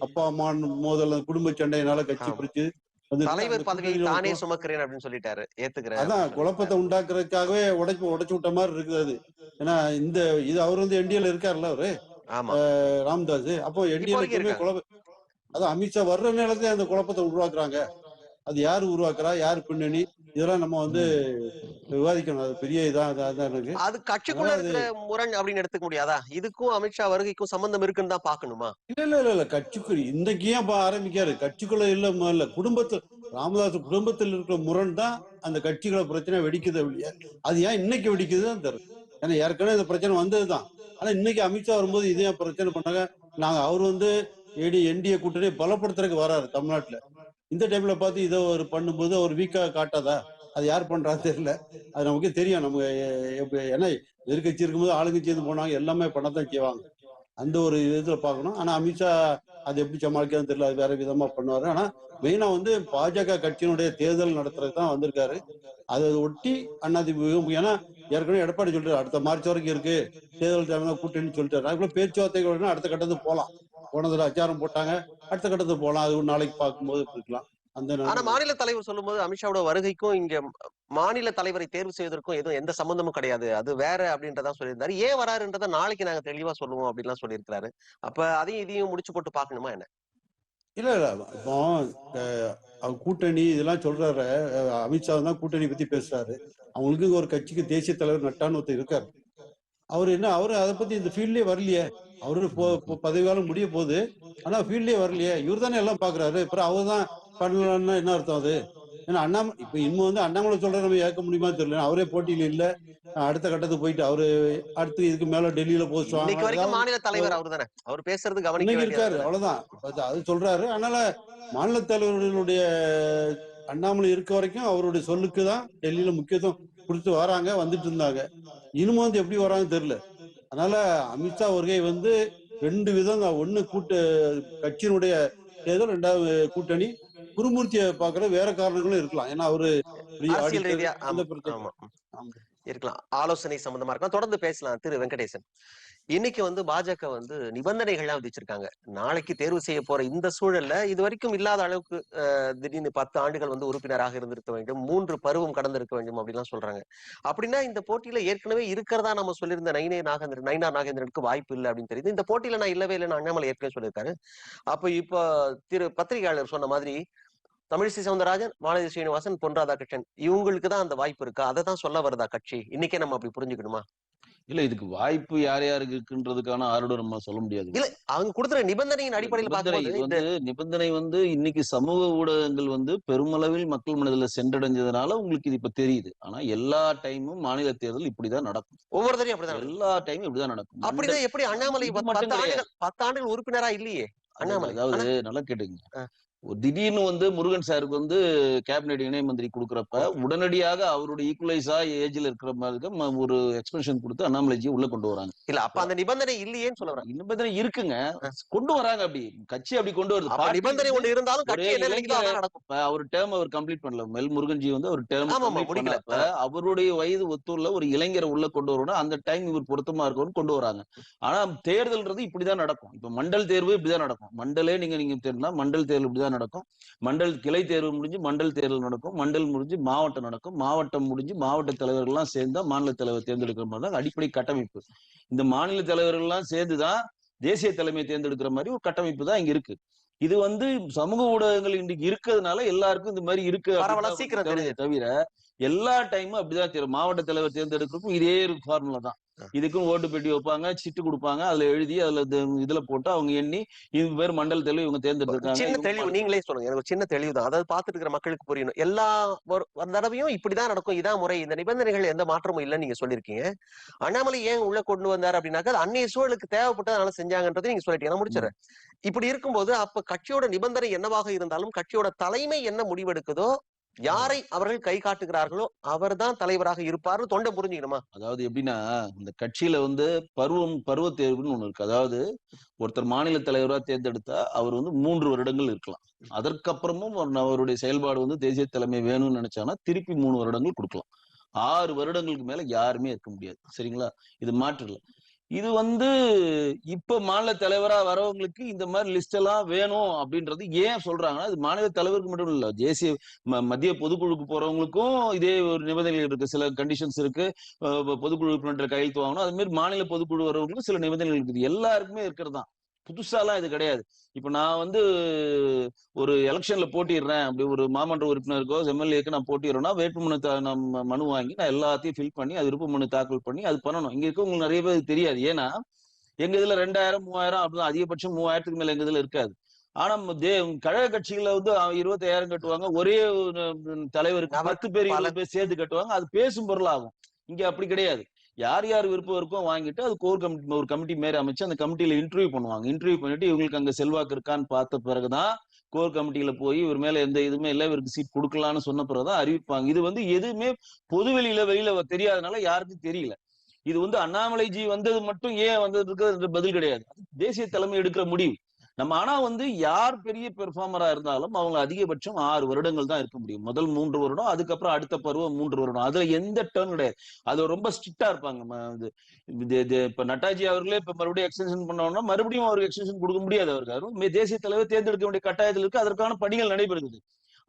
அப்பா அம்மா மோதல் குடும்ப சண்டையினால கட்சி தலைவர் பதவியை தானே சுமக்கிறேன் அப்படின்னு சொல்லிட்டாரு. ஏத்துக்கிறேன் அதான் குழப்பத்தை உண்டாக்குறதுக்காகவே உடைச்சு உடைச்சு விட்ட மாதிரி இருக்குது அது. ஏன்னா இந்த இது அவர் வந்து என்டிஏல இருக்காருல்ல அவரு? ராமதாஸ். அப்போ என்டிஏல வரைக்கும் எப்பவுமே இருக்காங்க. குழப்ப அதான் அமித்ஷா வர்ற நேரத்துல அந்த குழப்பத்தை உருவாக்குறாங்க. அது யாரு உருவாக்குறா? யாரு பின்னணி? இதெல்லாம் நம்ம வந்து விவாதிக்கணும். அது பெரிய இதா இதா தான் இருக்கு. அது கட்சிக்குள்ள இருக்கிற முரண் அப்படின்னு எடுத்துக்க முடியாதா? இதுக்கும் அமித்ஷா வருகைக்கும் சம்பந்தம் இருக்குன்னு தான் பாக்கணுமா இல்ல இல்ல இல்ல இல்ல. கட்சிக்குள்ள இன்னைக்கு ஏன் ஆரம்பிக்காரு? கட்சிக்குள்ள இல்ல முதல்ல குடும்பத்தில் ராமதாஸ் குடும்பத்தில் இருக்கிற முரண் தான் அந்த கட்சிகளை பிரச்சனை வெடிக்குது அது ஏன் இன்னைக்கு வெடிக்குதுன்னு தெரியல. ஏன்னா ஏற்கனவே இந்த பிரச்சனை வந்ததுதான். ஆனா இன்னைக்கு அமித்ஷா வரும்போது இதே பிரச்சனை பண்ணாங்க. நாங்க அவர் வந்து ஏடி என்டிஏ கூட்டணி பலப்படுத்துறதுக்கு வராரு தமிழ்நாட்டுல. இந்த டைம்ல பார்த்து இதை ஒரு பண்ணும்போது அவர் வீக்கா காட்டாதா? அது யார் பண்றா தெரியல. அது நமக்கு தெரியும். நமக்கு எ- எப்ப- ஏன்னா எதிர்கட்சி இருக்கும்போது ஆளுங்கட்சி இருந்து போனாங்க. எல்லாமே பண்ணத்தான் செய்வாங்க. அந்த ஒரு இதுல பார்க்கணும். ஆனா அமித்ஷா அது எப்படி சமாளிக்கிறது தெரியல. அது வேற விதமா பண்ணுவாரு. ஆனா மெயினா வந்து பாஜக கட்சியினுடைய தேர்தல் நடத்துறதுக்கு தான் வந்திருக்காரு. அதை ஒட்டி அதிமுக ஏன்னா ஏற்கனவே எடப்பாடி சொல்றாரு அடுத்த மார்ச் வரைக்கும் இருக்கு. தேர்தல் டைம்ல கூட்டணி சொல்லிட்டாரு. அதுக்குள்ள பேச்சுவார்த்தைகள் அடுத்த கட்டத்துக்கு போலாம். போனதுல அச்சாரம் போட்டாங்க. அடுத்த கட்டத்துக்கு போகலாம் அது ஒரு நாளைக்கு பார்க்கும்போது இருக்கலாம். ஆனா மாநில தலைவர் சொல்லும்போது அமித்ஷாவோட வருகைக்கும் இங்க மாநில தலைவரை தேர்வு செய்வதற்கும் எதுவும் எந்த சம்பந்தமும் கிடையாது. அது வேற அப்படின்றதான் சொல்லியிருந்தாரு. ஏன் வராருன்றத நாளைக்கு நாங்க தெளிவா சொல்லுவோம் அப்படின்லாம் சொல்லியிருக்காரு அப்ப அதையும் இதையும் முடிச்சு போட்டு பாக்கணுமா என்ன? இல்ல இல்ல. இப்போ கூட்டணி இதெல்லாம் சொல்றாரு. அமித்ஷா தான் கூட்டணி பத்தி பேசுறாரு. அவங்களுக்கு ஒரு கட்சிக்கு தேசிய தலைவர் நட்டான்னு ஒருத்தர் இருக்காரு. அவர் என்ன அவரு அதை பத்தி இந்த ஃபீல்ட்லயே வரலையே. அவரு பதவி காலம் முடிய போகுது. ஆனா ஃபீல்ட்லயே வரலையே. இவர் தானே எல்லாம் பாக்குறாரு. அப்புறம் அவர் தான் பண்ணலன்னா என்ன அர்த்தம் அது? ஏன்னா அண்ணாமலை இப்ப இன்னும் வந்து அண்ணாமலை சொல்ற நம்ம ஏற்க முடியுமா தெரியல. அவரே போட்டியில இல்ல. அடுத்த கட்டத்துக்கு போயிட்டு அவரு அடுத்து இதுக்கு மேல டெல்லியில போஸ்ட் இன்னைக்கு வரைக்கும் வாங்க மாநில தலைவர் அவர் தானே அவர் பேசுறது கவனிக்க இருக்காரு. அவ்வளவுதான். அது- சொல்றாரு. அதனால மாநில தலைவர்களுடைய அண்ணாமலை இருக்க வரைக்கும் அவருடைய சொல்லுக்கு தான் டெல்லியில முக்கியத்துவம் கொடுத்து வராங்க வந்துட்டு இருந்தாங்க. இனிமே வந்து எப்படி வராங்கன்னு தெரியல. அதனால அமித்ஷா வருகை வந்து ரெண்டு விதம் ஒண்ணு கூட்டு கட்சியினுடைய தேர்தல் ரெண்டாவது கூட்டணி குருமூர்த்தியை பாக்குற வேற காரணங்களும் இருக்கலாம். ஏன்னா அவரு அரசியல் ரீதியா. இருக்கலாம். ஆலோசனை சம்பந்தமா இருக்கலாம். தொடர்ந்து பேசலாம் திரு வெங்கடேசன். இன்னைக்கு வந்து பாஜக வந்து நிபந்தனைகள்லாம் விதிச்சிருக்காங்க. நாளைக்கு தேர்வு செய்ய போற இந்த சூழல்ல இது வரைக்கும் இல்லாத அளவுக்கு அஹ், திடீர்னு பத்து ஆண்டுகள் வந்து உறுப்பினராக இருந்திருக்க வேண்டும் மூன்று பருவம் கடந்திருக்க வேண்டும் அப்படிலாம் சொல்றாங்க. அப்படின்னா இந்த போட்டியில ஏற்கனவே இருக்கிறதா நம்ம சொல்லியிருந்த நைனே நாகேந்திரன் நைனா நாகேந்திரனுக்கு வாய்ப்பு இல்லை அப்படின்னு தெரியுது. இந்த போட்டியில நான் இல்லவே இல்லைன்னு அண்ணாமலை ஏற்கனவே சொல்லியிருக்காரு. அப்ப இப்போ திரு பத்திரிகையாளர் சொன்ன மாதிரி தமிழிசை சவுந்தரராஜன் வானதி ஸ்ரீனிவாசன் பொன் ராதாகிருஷ்ணன் இவங்களுக்கு தான் அந்த வாய்ப்பு இருக்கா? அதை தான் சொல்ல வருதா கட்சி? இன்னைக்கே நம்ம அப்படி புரிஞ்சுக்கணுமா? இல்ல இதுக்கு வாய்ப்பு யார் யாருக்கு இருக்குன்றதுக்கான ஆரோட நம்ம சொல்ல முடியாது. இல்ல அவங்க கொடுக்குற நிபந்தனையின் அடிப்படையில் பார்க்கும்போது வந்து நிபந்தனை வந்து இன்னைக்கு சமூக ஊடகங்கள் வந்து பெருமளவில் மக்கள் மனதில் சென்றடைஞ்சதுனால உங்களுக்கு இது இப்ப தெரியுது. ஆனா எல்லா டைமும் மாநில தேர்தல் இப்படிதான் நடக்கும். ஒவ்வொரு தரையும் அப்படிதான் எல்லா டைமும் இப்படிதான் நடக்கும். அப்படிதான் எப்படி அண்ணாமலை இது பத்து மட்டும் பத்து கிடையாது. ஆண்டுகள் பத்து ஆண்டுகள் உறுப்பினரா இல்லையே அண்ணாமலை. அதாவது நல்லா கேட்டுங்க திடீர்னு வந்து முருகன் சாருக்கு வந்து கேபினெட் இணை மந்திரி கொடுக்குறப்ப உடனடியாக அவருடைய ஈக்குவலைஸா ஏஜ்ல இருக்கிற மாதிரி ஒரு எக்ஸ்பிரஷன் கொடுத்து அண்ணாமலைஜி உள்ள கொண்டு வராங்க. இல்ல அப்ப அந்த நிபந்தனை இல்லையேன்னு சொல்ல வரேன் நிபந்தனை இருக்குங்க. கொண்டு வராங்க அப்படி. கட்சி அப்படி கொண்டு வருது. நிபந்தனை ஒண்ணு இருந்தாலும் அவர் டேர்ம் அவர் கம்ப்ளீட் பண்ணல. மெல் முருகன்ஜி வந்து அவர் டேர்ம் முடிக்கல. அவருடைய வயது ஒத்துள்ள ஒரு இளைஞரை உள்ள கொண்டு வரணும். அந்த டைம் இவர் பொருத்தமா இருக்கணும்னு கொண்டு வராங்க. ஆனா தேர்தல்ன்றது இப்படிதான் நடக்கும். இப்ப மண்டல் தேர்வு இப்படிதான் நடக்கும். மண்டலே நீங்க நீங்க தெரியுமா மண்டல் தேர்வு இப்படிதான் நடக்கும். மண்டல் கிளை தேர்வு முடிஞ்சு மண்டல் தேர்தல் நடக்கும். மண்டல் முடிஞ்சு மாவட்டம் நடக்கும். மாவட்டம் முடிஞ்சு மாவட்ட தலைவர்கள்லாம் சேர்ந்தா மாநில தலைவர் தேர்ந்தெடுக்கிற மாதிரி தான் அடிப்படை கட்டமைப்பு. இந்த மாநில தலைவர்கள்லாம் சேர்ந்துதான் தேசிய தலைமையை தேர்ந்தெடுக்கிற மாதிரி ஒரு கட்டமைப்பு தான் இங்க இருக்கு. இது வந்து சமூக ஊடகங்கள் இன்னைக்கு இருக்கிறதுனால எல்லாருக்கும் இந்த மாதிரி இருக்கு தவிர எல்லா டைமும் அப்படிதான் மாவட்ட தலைவர் தேர்ந்தெடுக்கிறதுக்கும் இதே ஒரு ஃபார்முலா தான். இதுக்கும் ஓட்டு பெட்டி வைப்பாங்க சிட்டு கொடுப்பாங்க. அதுல எழுதி அதுல இது- இதுல போட்டு அவங்க எண்ணி இது பேர் மண்டல தலைவர் இவங்க தேர்ந்தெடுத்திருக்காங்க. சின்ன இவங்க தெளிவு நீங்களே சொல்லுங்க. எனக்கு சின்ன தெளிவு தான். அதாவது பார்த்துட்டு இருக்கிற மக்களுக்கு புரியணும். எல்லா ஒரு தடவையும் இப்படிதான் நடக்கும். இதான் முறை. இந்த நிபந்தனைகள் எந்த மாற்றமும் இல்லைன்னு நீங்க சொல்லியிருக்கீங்க. அண்ணாமலை ஏன் உள்ள கொண்டு வந்தார் அப்படின்னாக்கா அது அன்னைய சூழலுக்கு தேவைப்பட்டது அதனால செஞ்சாங்கன்றது நீங்க சொல்லிட்டீங்க. நான் முடிச்சிடறேன். இப்படி இருக்கும்போது அப்ப கட்சியோட நிபந்தனை என்னவாக இருந்தாலும் கட்சியோட தலைமை என்ன முடிவெடுக்குதோ யாரை அவர்கள் கை காட்டுகிறார்களோ அவர்தான் தலைவராக இருப்பார்னு தொண்டை புரிஞ்சுக்கணுமா? அதாவது எப்படின்னா இந்த கட்சியில வந்து பருவம் பருவ தேர்வுன்னு ஒண்ணு இருக்கு. அதாவது ஒருத்தர் மாநில தலைவரா தேர்ந்தெடுத்தா அவர் வந்து மூன்று வருடங்கள் இருக்கலாம். அதற்கப்புறமும் அவருடைய செயல்பாடு வந்து தேசிய தலைமை வேணும்னு நினைச்சானா திருப்பி மூணு வருடங்கள் கொடுக்கலாம். ஆறு வருடங்களுக்கு மேல யாருமே இருக்க முடியாது. சரிங்களா? இது மாற்று இல்ல. இது வந்து இப்ப மாநில தலைவரா வரவங்களுக்கு இந்த மாதிரி லிஸ்ட் எல்லாம் வேணும் அப்படின்றது ஏன் சொல்றாங்கன்னா அது மாநில தலைவருக்கு மட்டும் இல்ல தேசிய ம- மத்திய பொதுக்குழுக்கு போறவங்களுக்கும் இதே ஒரு நிபந்தனைகள் இருக்கு. சில கண்டிஷன்ஸ் இருக்கு. பொதுக்குழு உறுப்பினர் கையெழுத்து வாங்கணும். அது மாதிரி மாநில பொதுக்குழு வரவங்களுக்கும் சில நிபந்தனைகள் இருக்குது. எல்லாருக்குமே இருக்கிறது தான். புதுசாலாம் இது கிடையாது. இப்ப நான் வந்து ஒரு எலெக்ஷன்ல போட்டிடுறேன். அப்படி ஒரு மாமன்ற உறுப்பினருக்கோ எம்எல்ஏக்கு நான் போட்டிடுறேன்னா வேட்புமனு தா- நான் ம- மனு வாங்கி நான் எல்லாத்தையும் ஃபில் பண்ணி அது விருப்ப மனு தாக்கல் பண்ணி அது பண்ணணும். இங்க இருக்கவங்களுக்கு நிறைய பேருக்கு தெரியாது. ஏன்னா எங்க இதுல ரெண்டாயிரம் மூவாயிரம் அப்படிதான். அதிகபட்சம் மூவாயிரத்துக்கு மேல எங்க இதுல இருக்காது. ஆனா தே கழக கட்சிகள வந்து இருபத்தாயிரம் கட்டுவாங்க. ஒரே தலைவருக்கு பத்து பேர் இருபது பேர் சேர்த்து கட்டுவாங்க. அது பேசும் பொருளாகும். இங்க அப்படி கிடையாது. யார் யார் விருப்பம் இருக்கோ வாங்கிட்டு அது கோர் கமிட்டி ஒரு கமிட்டி மாரி அமைச்சு அந்த கமிட்டியில இன்டர்வியூ பண்ணுவாங்க. இன்டர்வியூ பண்ணிட்டு இவங்களுக்கு அங்க செல்வாக்கு இருக்கான்னு பார்த்த பிறகுதான் கோர் கமிட்டியில போய் இவர் மேல எந்த இதுவுமே இல்லை இவருக்கு சீட் கொடுக்கலான்னு சொன்ன பிறகுதான் அறிவிப்பாங்க. இது வந்து எதுவுமே பொது வெளியில வெளியில தெரியாதனால யாருக்கும் தெரியல. இது வந்து அண்ணாமலைஜி வந்தது மட்டும் ஏன் வந்ததுக்கு பதில் கிடையாது. தேசிய தலைமை எடுக்கிற முடிவு. நம்ம ஆனா வந்து யார் பெரிய பெர்ஃபார்மரா இருந்தாலும் அவங்க அதிகபட்சம் ஆறு வருடங்கள் தான் இருக்க முடியும். முதல் மூன்று வருடம் அதுக்கப்புறம் அடுத்த பருவம் மூன்று வருடம். அதுல எந்த டேர்ன் கிடையாது. அது ரொம்ப ஸ்ட்ரிக்டா இருப்பாங்க. இது இப்ப நட்டாஜி அவர்களே இப்ப மறுபடியும் எக்ஸ்டென்ஷன் பண்ணோம்னா மறுபடியும் அவருக்கு எக்ஸ்டென்ஷன் கொடுக்க முடியாது அவருக்கு. தேசிய தலைவர் தேர்ந்தெடுக்க வேண்டிய கட்டாயத்தில் இருக்கு. அதற்கான பணிகள் நடைபெறுகிறது.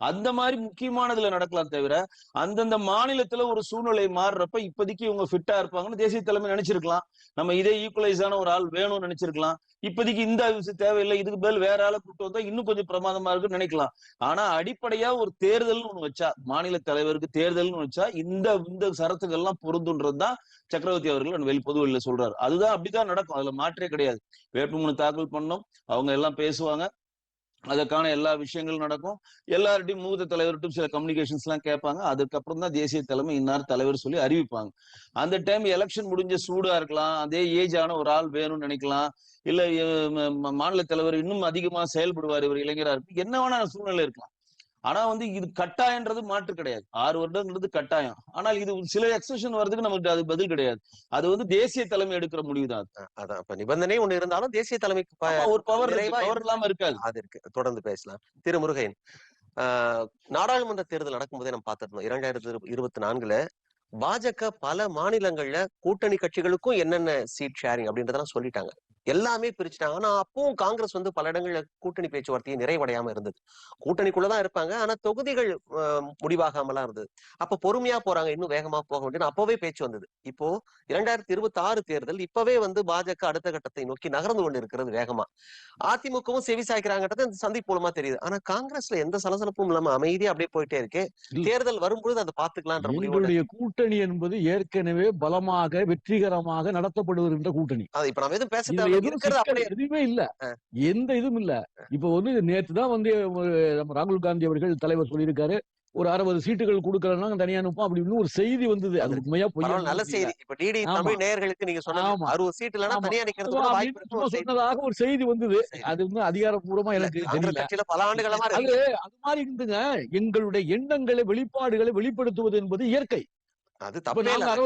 அந்த மாதிரி முக்கியமானதுல நடக்கலாம் தவிர அந்தந்த மாநிலத்துல ஒரு சூழ்நிலை மாறுறப்ப இப்போதைக்கு இவங்க ஃபிட்டா இருப்பாங்கன்னு தேசிய தலைமை நினைச்சிருக்கலாம். நம்ம இதே ஈக்குவலைஸான ஒரு ஆள் வேணும்னு நினைச்சிருக்கலாம். இப்போதைக்கு இந்த விஷயம் தேவையில்லை இதுக்கு பதில் வேற ஆளை கூட்டு வந்தா இன்னும் கொஞ்சம் பிரமாதமா இருக்குன்னு நினைக்கலாம். ஆனா அடிப்படையா ஒரு தேர்தல்னு ஒண்ணு வச்சா மாநில தலைவருக்கு தேர்தல்னு வச்சா இந்த இந்த சரத்துக்கள்லாம் பொருந்துன்றதுதான் சக்கரவர்த்தி அவர்கள் வெளி பொதுவெளியில சொல்றாரு. அதுதான் அப்படிதான் நடக்கும். அதுல மாற்றே கிடையாது. வேட்புமனு தாக்கல் பண்ணோம். அவங்க எல்லாம் பேசுவாங்க. அதற்கான எல்லா விஷயங்களும் நடக்கும். எல்லார்ட்டையும் மூத்த தலைவர்கிட்டும் சில கம்யூனிகேஷன்ஸ் எல்லாம் கேட்பாங்க. அதுக்கப்புறம் தான் தேசிய தலைமை இன்னார் தலைவர் சொல்லி அறிவிப்பாங்க. அந்த டைம் எலெக்ஷன் முடிஞ்ச சூடா இருக்கலாம். அதே ஏஜ் ஆன ஒரு ஆள் வேணும்னு நினைக்கலாம். இல்ல மாநில தலைவர் இன்னும் அதிகமா செயல்படுவார் இவர் இளைஞரா இருக்கு என்ன வேணா சூழ்நிலை இருக்கலாம். ஆனா வந்து இது கட்டாயன்றது மாற்று கிடையாது. ஆறு வருடங்கிறது கட்டாயம். ஆனால் இது சில எக்ஸப்ஷன் வர்றதுக்கு நமக்கு அது பதில் கிடையாது. அது வந்து தேசிய தலைமை எடுக்கிற முடிவு தான் அது. அதான். இப்ப நிபந்தனை ஒண்ணு இருந்தாலும் தேசிய தலைமைக்கு ஒரு பவர் பவர் இல்லாம இருக்காது. அது இருக்கு. தொடர்ந்து பேசலாம். திரு முருகையன் ஆஹ், நாடாளுமன்ற தேர்தல் நடக்கும்போதே நம்ம பார்த்திருந்தோம். இரண்டாயிரத்தி இருபத்தி நான்குல பாஜக பல மாநிலங்கள்ல கூட்டணி கட்சிகளுக்கும் என்னென்ன சீட் ஷேரிங் அப்படின்றதெல்லாம் சொல்லிட்டாங்க. எல்லாமே பிரிச்சுட்டாங்க. ஆனா அப்பவும் காங்கிரஸ் வந்து பல இடங்கள்ல கூட்டணி பேச்சுவார்த்தையை நிறைவடையாம இருந்தது. கூட்டணிக்குள்ளதான் இருப்பாங்க. ஆனா தொகுதிகள் முடிவாகாமலாம் இருந்தது. அப்ப பொறுமையா போறாங்க. இன்னும் வேகமா போக வேண்டியது. அப்பவே பேச்சு வந்தது. இப்போ இரண்டாயிரத்தி இருபத்தி ஆறு தேர்தல் இப்பவே வந்து பாஜக அடுத்த கட்டத்தை நோக்கி நகர்ந்து கொண்டு இருக்கிறது வேகமா. அதிமுகவும் செவி சாய்க்கிறாங்கன்றது இந்த சந்திப்பு மூலமா தெரியுது. ஆனா காங்கிரஸ்ல எந்த சலசலப்பும் இல்லாம அமைதியா அப்படியே போயிட்டே இருக்கு. தேர்தல் வரும்பொழுது அதை எங்களுடைய கூட்டணி என்பது ஏற்கனவே பலமாக வெற்றிகரமாக நடத்தப்படுகின்ற கூட்டணி. அது இப்ப நம்ம எதுவும் பேச. எதுவும் இல்ல எந்த இதுவும் இல்ல இப்ப வந்து நேத்து தான் வந்து நம்ம ராகுல் காந்தி அவர்கள் தலைவர் சொல்லியிருக்காரு ஒரு அறுபது சீட்டுகள் கொடுக்கறதுனா தனியா அனுப்போம் அப்படின்னு ஒரு செய்தி வந்தது அது உண்மையா பரவாயில்ல நல்ல செய்தி இப்ப டிடி. தமிழ் நேயர்களுக்கு நீங்க சொன்னது ஆமா. அறுபது சீட் இல்லைன்னா ஆமா. தனியா நிக்கிறது. சொன்னதாக ஒரு செய்தி வந்தது. அது வந்து அதிகாரப்பூர்வமா எனக்கு தெரியல பல ஆண்டுகளமா அது. அது மாதிரி இருந்துங்க எங்களுடைய எண்ணங்களை வெளிப்பாடுகளை வெளிப்படுத்துவது என்பது இயற்கை அது தப்பே நான்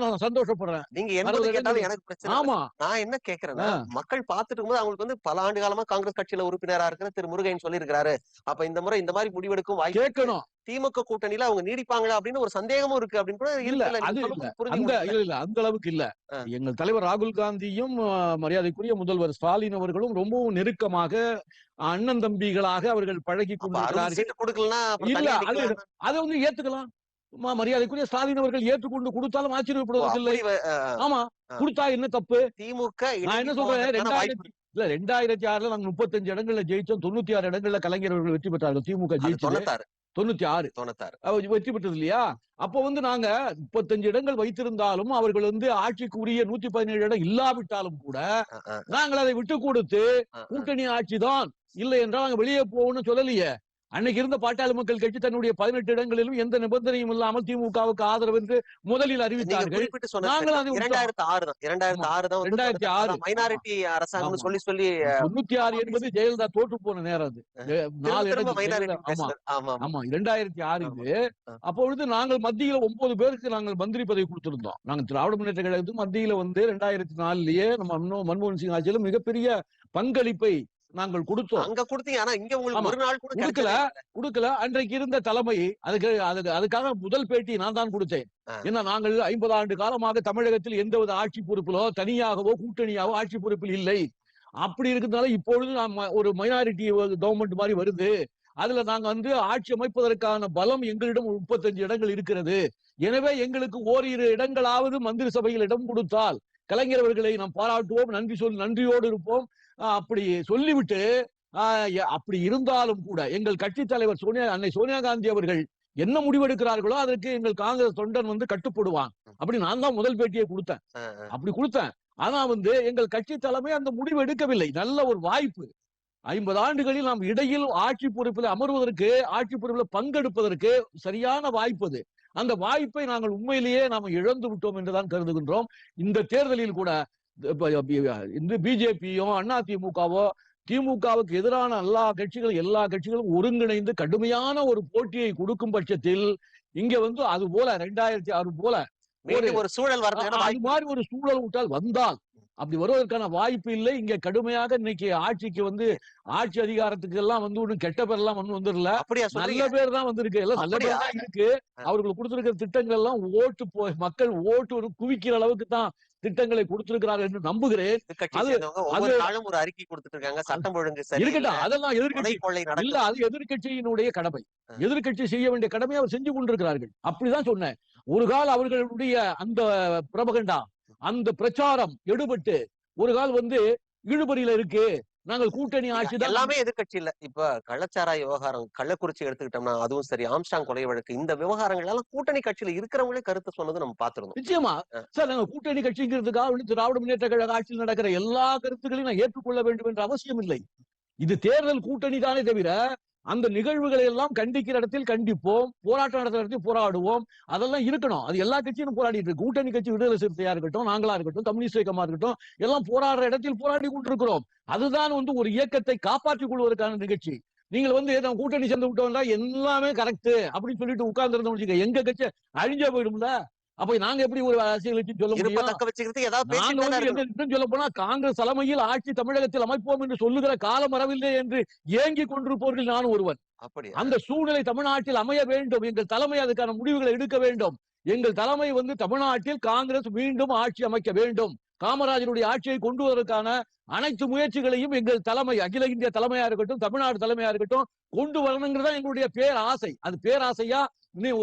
சந்தோஷப்படுறேன்? நீங்க அறுபது கேட்டாலும் கேட்டு- எனக்கு பிரச்சனை. ஆமா. நான் என்ன கேக்குறேன்னா. மக்கள் பார்த்துட்டு இருக்கும்போது அவங்களுக்கு வந்து பல ஆண்டு காலமா காங்கிரஸ் கட்சியில உறுப்பினரா இருக்கிற திரு முருகன் சொல்லியிருக்காரு அப்ப இந்த முறை இந்த மாதிரி முடிவெடுக்கும் வாய்ப்பு. கேட்கணும். திமுக கூட்டணியில அவங்க நீடிப்பாங்களா அப்படின்னு ஒரு சந்தேகமும் இருக்கு அப்படின்னு கூட இல்ல இல்ல. அந்த. இல்ல அளவுக்கு இல்ல. எங்கள் தலைவர் ராகுல் காந்தியும் மரியாதைக்குரிய முதல்வர் ஸ்டாலின் அவர்களும் ரொம்பவும் நெருக்கமாக அண்ணன் தம்பிகளாக அவர்கள் பழகி கொண்டிருக்கிறார்கள். இல்ல, அது- வந்து ஏத்துக்கலாம். மரியாதைக்குரிய ஸ்டாலின் அவர்கள் ஏற்றுக்கொண்டு கொடுத்தாலும் ஆச்சரியப்படுவதில்லை. ஆமா. கொடுத்தா என்ன தப்பு? திமுக நான் என்ன சொல்றேன்? ரெண்டாயிரத்தி இல்ல ரெண்டாயிரத்தி ஆறுல நாங்க முப்பத்தஞ்சு இடங்கள்ல ஜெயிச்சோம். தொண்ணூத்தி ஆறு இடங்கள்ல கலைஞர் அவர்கள் வெற்றி பெற்றார்கள். திமுக தொண்ணூத்தாறு. தொண்ணூத்தி ஆறு. தொண்ணூத்தாறு. வெற்றி பெற்றது இல்லையா அப்போ வந்து நாங்க முப்பத்தஞ்சு இடங்கள் வைத்திருந்தாலும் அவர்கள் வந்து ஆட்சிக்கு உரிய நூத்தி பதினேழு இடம் இல்லாவிட்டாலும் கூட நாங்கள் அதை விட்டு கொடுத்து. கூட்டணி ஆட்சி தான். இல்லை என்றால் நாங்க வெளியே போகணும்னு சொல்லலையே. அன்னைக்கு இருந்த பாட்டாளி மக்கள் கட்சி தன்னுடைய பதினெட்டு இடங்களிலும் எந்த நிபந்தனையும் இல்லாமல் திமுகவுக்கு ஆதரவு என்று முதலில் அறிவித்தார்கள். இரண்டாயிரத்தி ஆறு தான். இரண்டாயிரத்தி ஆறு தான் ஆறு. மைனாரிட்டி. சொல்லி சொல்லி தொண்ணூத்தி ஆறு என்பது ஜெயலலிதா தோற்று போன நேரம் அது. நாலு ஆமா. ஆமா இரண்டாயிரத்தி ஆறு. இது. அப்பொழுது நாங்கள் மத்தியில ஒன்பது பேருக்கு நாங்கள் மந்திரி பதவி கொடுத்திருந்தோம். நாங்க திராவிட முன்னேற்ற கழகத்துக்கு மத்தியில வந்து ரெண்டாயிரத்தி நாலுலயே நம்ம மன்மோ- மன்மோகன் சிங் ஆட்சியில மிகப்பெரிய பங்களிப்பை நாங்கள் கொடுத்தோம். அங்க கொடுத்தீங்க. ஆனா இங்க உங்களுக்கு. ஒரு நாள் கூட கொடுக்கல. கிடைக்கல. அன்றைக்கு இருந்த தலைமை அதுக்கு அதுக்கு அதுக்காக முதல் பேட்டி நான் தான் கொடுத்தேன். ஏன்னா நாங்கள் ஐம்பது ஆண்டு காலமாக தமிழகத்தில் எந்தவித ஆட்சி பொறுப்பிலோ தனியாகவோ கூட்டணியாவோ ஆட்சி பொறுப்பில் இல்லை. அப்படி இருக்கிறதுனால இப்பொழுது நாம ஒரு மைனாரிட்டி கவர்மெண்ட் மாதிரி வருது. அதுல நாங்க வந்து ஆட்சி அமைப்பதற்கான பலம் எங்களிடம் முப்பத்தஞ்சு இடங்கள் இருக்கிறது. எனவே எங்களுக்கு ஓரிரு இடங்களாவது மந்திரி சபையில் இடம் கொடுத்தால் கலைஞர் அவர்களை நாம் பாராட்டுவோம் நன்றி சொல் நன்றியோடு இருப்போம். அப்படி சொல்லிவிட்டு அப்படி இருந்தாலும் கூட எங்கள் கட்சி தலைவர் சோனியா அன்னை சோனியா காந்தி அவர்கள் என்ன முடிவெடுக்கிறார்களோ அதற்கு எங்கள் காங்கிரஸ் தொண்டன் வந்து கட்டுப்படுவான். அப்படி நான் தான் முதல் பேட்டியை கொடுத்தேன். அப்படி கொடுத்தேன். ஆனா வந்து எங்கள் கட்சி தலைமை அந்த முடிவு எடுக்கவில்லை. நல்ல ஒரு வாய்ப்பு. ஐம்பது ஆண்டுகளில் நாம் இடையில் ஆட்சி பொறுப்பில் அமர்வதற்கு ஆட்சி பொறுப்பில் பங்கெடுப்பதற்கு சரியான வாய்ப்பு அது. அந்த வாய்ப்பை நாங்கள் உண்மையிலேயே நாம் இழந்து விட்டோம் என்றுதான் கருதுகின்றோம். இந்த தேர்தலில் கூட இந்த பிஜேபியும் அண்ணா திமுகவோ திமுகவுக்கு எதிரான எல்லா கட்சிகளும் எல்லா கட்சிகளும் ஒருங்கிணைந்து கடுமையான ஒரு போட்டியை கொடுக்கும் பட்சத்தில் இங்க வந்து அது போல ரெண்டாயிரத்தி ஆறு போல ஒரு சூழல் அது மாதிரி ஒரு சூழல் விட்டால் வந்தால் அப்படி வருவதற்கான வாய்ப்பு இல்லை. இங்க கடுமையாக இன்னைக்கு ஆட்சிக்கு வந்து ஆட்சி அதிகாரத்துக்கு எல்லாம் வந்து ஒண்ணும் கெட்ட பேர் எல்லாம் வந்து வந்துடல. நல்ல பேர் தான் வந்திருக்கு. எல்லாம் நல்ல பேர்? தான் இருக்கு. அவர்களுக்கு கொடுத்திருக்கிற திட்டங்கள் எல்லாம் ஓட்டு போய் மக்கள் ஓட்டு ஒரு குவிக்கிற அளவுக்கு தான் திட்டங்களை கொடுத்திருக்கிறார்கள் என்று நம்புகிறேன். ஒரு அறிக்கை கொடுத்துட்டு இருக்காங்க சட்டம் ஒழுங்கு இருக்கட்டும். அதெல்லாம் எதிர்கட்சி இல்ல அது எதிர்கட்சியினுடைய கடமை. எதிர்கட்சி செய்ய வேண்டிய கடமையை அவர் செஞ்சு கொண்டிருக்கிறார்கள். அப்படிதான் சொன்னேன். ஒரு கால் அவர்களுடைய அந்த பிரபகண்டா அந்த பிரச்சாரம் எடுபட்டு ஒரு கால் வந்து இழுபறியில இருக்கு. நாங்கள் கூட்டணி ஆட்சி எல்லாமே எதிர்க்கட்சி இல்ல இப்ப கள்ளச்சாராய விவகாரம் கள்ளக்குறிச்சி எடுத்துக்கிட்டோம்னா அதுவும் சரி ஆம்ஸ்டாங் கொலை வழக்கு இந்த விவகாரங்கள் எல்லாம் கூட்டணி கட்சியில இருக்கிறவங்களே கருத்து சொன்னது நம்ம பாத்திருந்தோம் நிச்சயமா. சார் நாங்க கூட்டணி கட்சிங்கிறதுக்காக திராவிட முன்னேற்ற கழக ஆட்சியில் நடக்கிற எல்லா கருத்துக்களையும் நான் ஏற்றுக்கொள்ள வேண்டும் என்ற அவசியம் இல்லை இது தேர்தல் கூட்டணி தானே தவிர அந்த நிகழ்வுகளை எல்லாம் கண்டிக்கிற இடத்தில் கண்டிப்போம் போராட்டம் நடத்துற இடத்தில் போராடுவோம் அதெல்லாம் இருக்கணும். அது எல்லா கட்சியும் போராடிட்டு இருக்கு. கூட்டணி கட்சி விடுதலை சிறுத்தையா இருக்கட்டும் நாங்களா இருக்கட்டும் கம்யூனிஸ்ட் இயக்கமா இருக்கட்டும் எல்லாம் போராடுற இடத்தில் போராடி கொண்டிருக்கிறோம். அதுதான் வந்து ஒரு இயக்கத்தை காப்பாற்றிக் கொள்வதற்கான நிகழ்ச்சி. நீங்கள் வந்து நம்ம கூட்டணி சேர்ந்து விட்டோம்னா எல்லாமே கரெக்ட் அப்படின்னு சொல்லிட்டு உட்கார்ந்து இருந்தோம் எங்க கட்சி அழிஞ்சே போயிடும்ல? அப்ப நாங்க எப்படி ஒரு அரசியல் கட்சி சொல்ல முடியும்? சொல்ல போனா காங்கிரஸ் தலைமையில் ஆட்சி தமிழகத்தில் அமைப்போம் என்று சொல்லுகிற காலம் வரவில்லை என்று ஏங்கி கொண்டிருப்பவர்கள் நான் ஒருவன். அப்படி அந்த சூழ்நிலை தமிழ்நாட்டில் அமைய வேண்டும். எங்கள் தலைமை அதுக்கான முடிவுகளை எடுக்க வேண்டும். எங்கள் தலைமை வந்து தமிழ்நாட்டில் காங்கிரஸ் மீண்டும் ஆட்சி அமைக்க வேண்டும். காமராஜருடைய ஆட்சியை கொண்டு வருவதற்கான அனைத்து முயற்சிகளையும் எங்கள் தலைமை அகில இந்திய தலைமையா இருக்கட்டும் தமிழ்நாடு தலைமையா இருக்கட்டும் கொண்டு வரணுங்கிறதா எங்களுடைய பேர் ஆசை அது பேராசையா?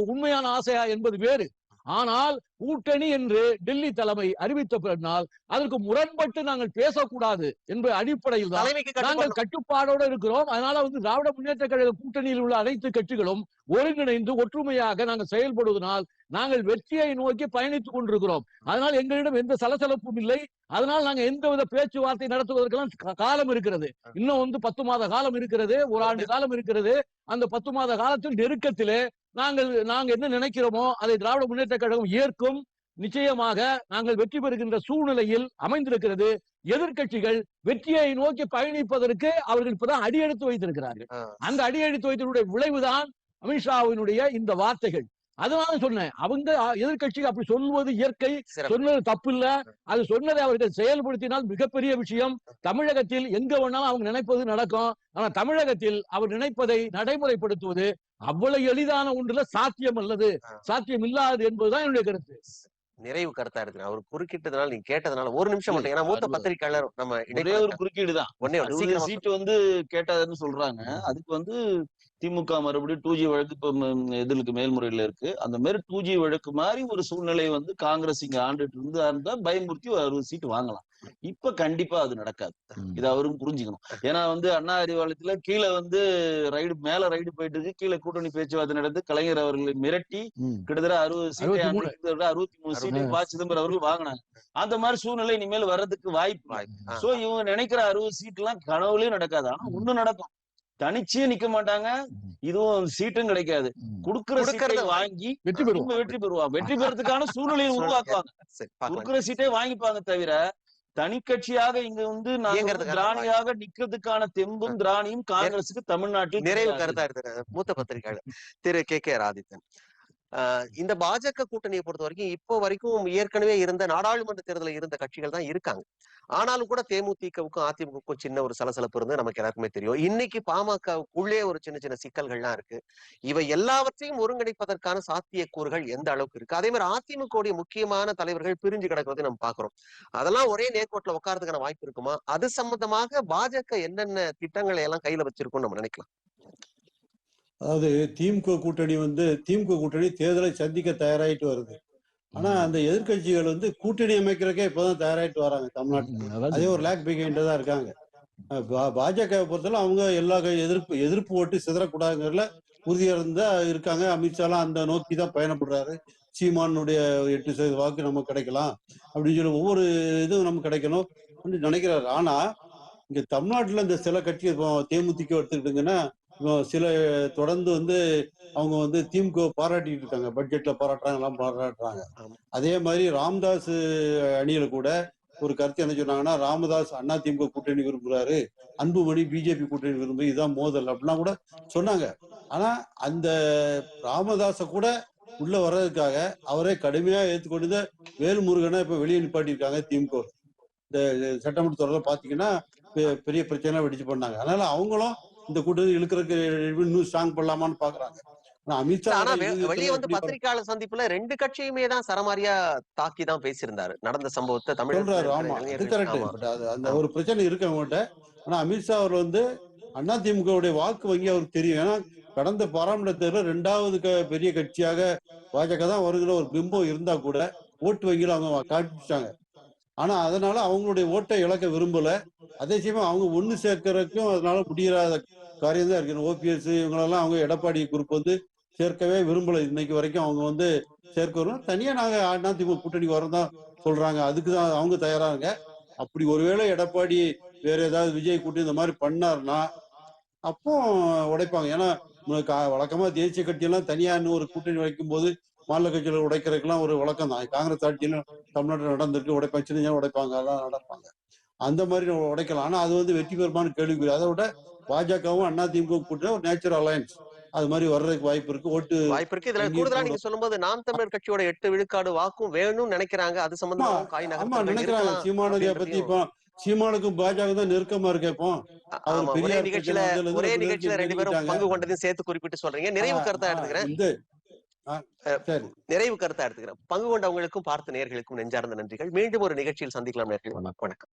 உண்மையான ஆசையா என்பது வேறு. ஆனால் கூட்டணி என்று டெல்லி தலைமை அறிவித்த பின்னால் அதற்கு முரண்பட்டு நாங்கள் பேசக்கூடாது என்ற அடிப்படையில் தான் நாங்கள் கட்டுப்பாடோடு இருக்கிறோம். அதனால வந்து திராவிட முன்னேற்ற கழக கூட்டணியில் உள்ள அனைத்து கட்சிகளும் ஒருங்கிணைந்து ஒற்றுமையாக நாங்கள் செயல்படுவதனால் நாங்கள் வெற்றியை நோக்கி பயணித்துக் கொண்டிருக்கிறோம். அதனால் எங்களிடம் எந்த சலசலப்பும் இல்லை. அதனால் நாங்க எந்தவித பேச்சுவார்த்தை நடத்துவதற்கெல்லாம் காலம் இருக்கிறது. இன்னும் வந்து பத்து மாத காலம் இருக்கிறது. ஒரு ஆண்டு காலம் இருக்கிறது. அந்த பத்து மாத காலத்தில் நெருக்கத்திலே நாங்கள் நாங்க என்ன நினைக்கிறோமோ அதை திராவிட முன்னேற்ற கழகம் ஏற்கும். நிச்சயமாக நாங்கள் வெற்றி பெறுகின்ற சூழ்நிலையில் அமைந்திருக்கிறது. எதிர்க்கட்சிகள் வெற்றியை நோக்கி பயணிப்பதற்கு அவர்கள் இப்பதான் அடியெடுத்து வைத்திருக்கிறார்கள். அந்த அடியெடுத்து வைத்தனுடைய விளைவுதான் அமித்ஷாவினுடைய இந்த வார்த்தைகள். அதனால சொன்னேன். அவங்க எதிர்க்கட்சி அப்படி சொல்வது இயற்கை. சொன்னது தப்பு இல்ல அது சொன்னதை அவர்கள் செயல்படுத்தினால் மிகப்பெரிய விஷயம். தமிழகத்தில் எங்க வேணாலும் அவங்க நினைப்பது நடக்கும். ஆனா தமிழகத்தில் அவர் நினைப்பதை நடைமுறைப்படுத்துவது அவ்வளவு எளிதான ஒன்றுல சாத்தியம் அல்லது. சாத்தியம் இல்லாதது என்பதுதான் என்னுடைய கருத்து. நிறைவு கருத்தா எடுத்துக்கிறேன் அவர் குறுக்கிட்டதுனால நீங்க கேட்டதுனால ஒரு நிமிஷம் மட்டும். ஏன்னா மூத்த. பத்திரிகையாளர் நம்ம இடைப்பட்ட ஒரு குறுக்கீடு தான். ஒன்னே சீட்டு வந்து கேட்டாதுன்னு சொல்றாங்க. அதுக்கு வந்து திமுக மறுபடியும் டூ ஜி வழக்கு இப்ப எதிர்க்கு மேல்முறையில இருக்கு. அந்த மாதிரி டூ ஜி வழக்கு மாதிரி ஒரு சூழ்நிலை வந்து காங்கிரஸ் இங்க ஆண்டுட்டு இருந்தா இருந்தா பயமுறுத்தி ஒரு அறுபது சீட்டு வாங்கலாம். இப்ப கண்டிப்பா அது நடக்காது. இது அவரும் புரிஞ்சுக்கணும். ஏன்னா வந்து அண்ணா அறிவாலயத்துல கீழே வந்து ரைடு மேல ரைடு போயிட்டு இருக்கு. கீழே கூட்டணி பேச்சுவார்த்தை நடந்து கலைஞர் அவர்களை மிரட்டி. கிட்டத்தட்ட அறுபது சீட்டை 63. அன்றைக்கு அறுபத்தி மூணு சீட்டை ப சிதம்பரம் அவர்கள் வாங்கினாங்க. அந்த மாதிரி சூழ்நிலை இனிமேல் வர்றதுக்கு வாய்ப்பு. சோ இவங்க நினைக்கிற அறுபது சீட் எல்லாம் கனவுலயும் நடக்காது. ஆனா ஒண்ணு நடக்கும். தனிச்சே நிக்க மாட்டாங்க. இதுவும் சீட்டும் கிடைக்காது. குடுக்கிற சீட்டை வாங்கி வெற்றி திரும்ப வெற்றி பெறுவாங்க. வெற்றி பெறதுக்கான சூழ்நிலையை உருவாக்குவாங்க. குடுக்கிற சீட்டை வாங்கிப்பாங்க தவிர தனி கட்சியாக இங்க வந்து திராணியாக நிக்கிறதுக்கான தெம்பும் திராணியும் காங்கிரஸுக்கு தமிழ்நாட்டில் நிறைவு. கருத்தா எடுத்துக்கிறேன் மூத்த பத்திரிகையாளர் திரு கே கே ஆதித்தன் ஆஹ் இந்த பாஜக கூட்டணியை பொறுத்த வரைக்கும் இப்போ வரைக்கும் ஏற்கனவே இருந்த நாடாளுமன்ற தேர்தலில் இருந்த கட்சிகள் தான் இருக்காங்க. ஆனாலும் கூட தேமுதிகவுக்கும் அதிமுகவுக்கும் சின்ன ஒரு சலசலப்பு இருந்து நமக்கு எல்லாருக்குமே தெரியும். இன்னைக்கு பாமகவுக்குள்ளே ஒரு சின்ன சின்ன சிக்கல்கள்லாம் இருக்கு. இவை எல்லாவற்றையும் ஒருங்கிணைப்பதற்கான சாத்திய கூறுகள் எந்த அளவுக்கு இருக்கு? அதே மாதிரி அதிமுகவுடைய முக்கியமான தலைவர்கள் பிரிஞ்சு கிடக்கிறதை நம்ம பாக்குறோம் அதெல்லாம் ஒரே நேர்கோட்டில் உட்காரதுக்கான வாய்ப்பு இருக்குமா? அது சம்பந்தமாக பாஜக என்னென்ன திட்டங்களை எல்லாம் கையில வச்சிருக்கோம் நம்ம நினைக்கலாம். அதாவது திமுக கூட்டணி வந்து திமுக கூட்டணி தேர்தலை சந்திக்க தயாராயிட்டு வருது. ஆனா அந்த எதிர்க்கட்சிகள் வந்து கூட்டணி அமைக்கிறதுக்கே இப்பதான் தயாராயிட்டு வராங்க தமிழ்நாட்டுல. அதே ஒரு லேக் பிகைண்ட் தான் இருக்காங்க. பாஜகவை பொறுத்தவரை அவங்க எல்லா எதிர்ப்பு எதிர்ப்பு ஓட்டு சிதறக்கூடாதுங்கிறதுல உறுதியா இருந்தா இருக்காங்க அமித்ஷாலாம் அந்த நோக்கி தான் பயணப்படுறாரு. சீமானுடைய எட்டு சதவீத வாக்கு நமக்கு கிடைக்கலாம் அப்படின்னு சொல்லி ஒவ்வொரு இதுவும் நமக்கு கிடைக்கணும் அப்படின்னு நினைக்கிறாரு. ஆனா இங்க தமிழ்நாட்டுல இந்த சில கட்சி இப்போ தேமுதிக எடுத்துக்கிட்டீங்கன்னா சில தொடர்ந்து வந்து அவங்க வந்து திமுக பாராட்டிட்டு இருக்காங்க. பட்ஜெட்ல பாராட்டுறாங்க எல்லாம் பாராட்டுறாங்க. அதே மாதிரி ராம்தாஸ் அணியில கூட ஒரு கருத்து என்ன சொன்னாங்கன்னா ராமதாஸ் அண்ணா திமுக கூட்டணி விரும்புறாரு. அன்புமணி பிஜேபி கூட்டணி விரும்பு இதுதான் மோதல் அப்படிலாம் கூட சொன்னாங்க. ஆனா அந்த ராமதாஸ கூட உள்ள வர்றதுக்காக அவரே கடுமையா ஏத்துக்கொண்டு வேல்முருகனை இப்ப வெளியே நிப்பாட்டியிருக்காங்க திமுக இந்த சட்டமன்ற தொடர்ல பாத்தீங்கன்னா பெரிய பிரச்சனை வெடிச்சு பண்ணாங்க அதனால அவங்களும் இந்த கூட்டணி இழுக்கிறதுக்கு இன்னும் ஸ்ட்ராங் பண்ணலாமான்னு பாக்குறாங்க. வெளியே வந்து பத்திரிகையாளர் சந்திப்புல ரெண்டு கட்சியுமே தான் சரமாரியா தாக்கி தான் பேசியிருந்தாரு. நடந்த சம்பவத்தை தமிழ் அந்த ஒரு பிரச்சனை இருக்கு அவங்ககிட்ட ஆனா அமித்ஷா அவர் வந்து அண்ணா திமுகவுடைய வாக்கு வங்கி அவருக்கு தெரியும். ஏன்னா கடந்த பாராளுமன்ற தேர்தலில் ரெண்டாவது பெரிய கட்சியாக பாஜக தான் வருகிற ஒரு பிம்பம் இருந்தா கூட ஓட்டு வங்கியில அவங்க காட்டிட்டாங்க ஆனா அதனால அவங்களுடைய ஓட்டை இழக்க விரும்பல. அதே சமயம் அவங்க ஒண்ணு சேர்க்கறதுக்கும் அதனால முடியாத காரியம் தான் இருக்கு ஓபிஎஸ் இவங்களெல்லாம் அவங்க எடப்பாடி குரூப் வந்து சேர்க்கவே விரும்பல. இன்னைக்கு வரைக்கும் அவங்க வந்து சேர்க்க வரும் தனியா நாங்க அதிமுக கூட்டணிக்கு வரோம் தான் சொல்றாங்க. அதுக்கு தான் அவங்க தயாராங்க அப்படி ஒருவேளை எடப்பாடி வேற ஏதாவது விஜய் கூட்டி இந்த மாதிரி பண்ணாருன்னா அப்போ உடைப்பாங்க. ஏன்னா முன்ன கா- வழக்கமா தேசிய கட்சியெல்லாம் தனியா இன்னும் ஒரு கூட்டணி வைக்கும் போது மாநில கட்சியில உடைக்கிறதுக்கெல்லாம் ஒரு வழக்கம் தான். காங்கிரஸ் ஆட்சியிலும் தமிழ்நாட்டில் நடந்திருக்கு உடைப்பாங்க சின்ன சின்ன உடைப்பாங்க அதெல்லாம் நடப்பாங்க. அந்த மாதிரி உடைக்கலாம். ஆனா அது வந்து வெற்றி பெறுமான்னு கேள்விக்குறி அதை விட பாஜகவும் அதிமுக கூட்டணி ஒரு நேச்சுரல் அலையன்ஸ் அது மாதிரி வர்றதுக்கு வாய்ப்பு இருக்கு. ஓட்டு வாய்ப்பு இருக்கு. இதுல கூடுதலா நீங்க சொல்லும்போது நாம் தமிழர் கட்சியோட எட்டு விழுக்காடு வாக்கும் வேணும்னு நினைக்கிறாங்க. அது சம்பந்தமா ஆமா நினைக்கிறாங்க. சீமானதிய பத்தி இப்போ சீமானுக்கும் பாஜக தான் நெருக்கமா இருக்கு இப்போ. ஒரே நிகழ்ச்சியில ஒரே நிகழ்ச்சியில ரெண்டு பேரும். பங்கு கொண்டதையும் சேர்த்து குறிப்பிட்டு சொல்றீங்க. நிறைவு கருத்தா எடுத்துக்கிறேன். நிறைவு கருத்தா எடுத்துக்கிறேன். பங்கு கொண்டவங்களுக்கும் பார்த்த நேர்களுக்கும் நெஞ்சார்ந்த நன்றிகள். மீண்டும் ஒரு நிகழ்ச்சியில் சந்திக்கலாம் நேர்கள் வணக்கம்.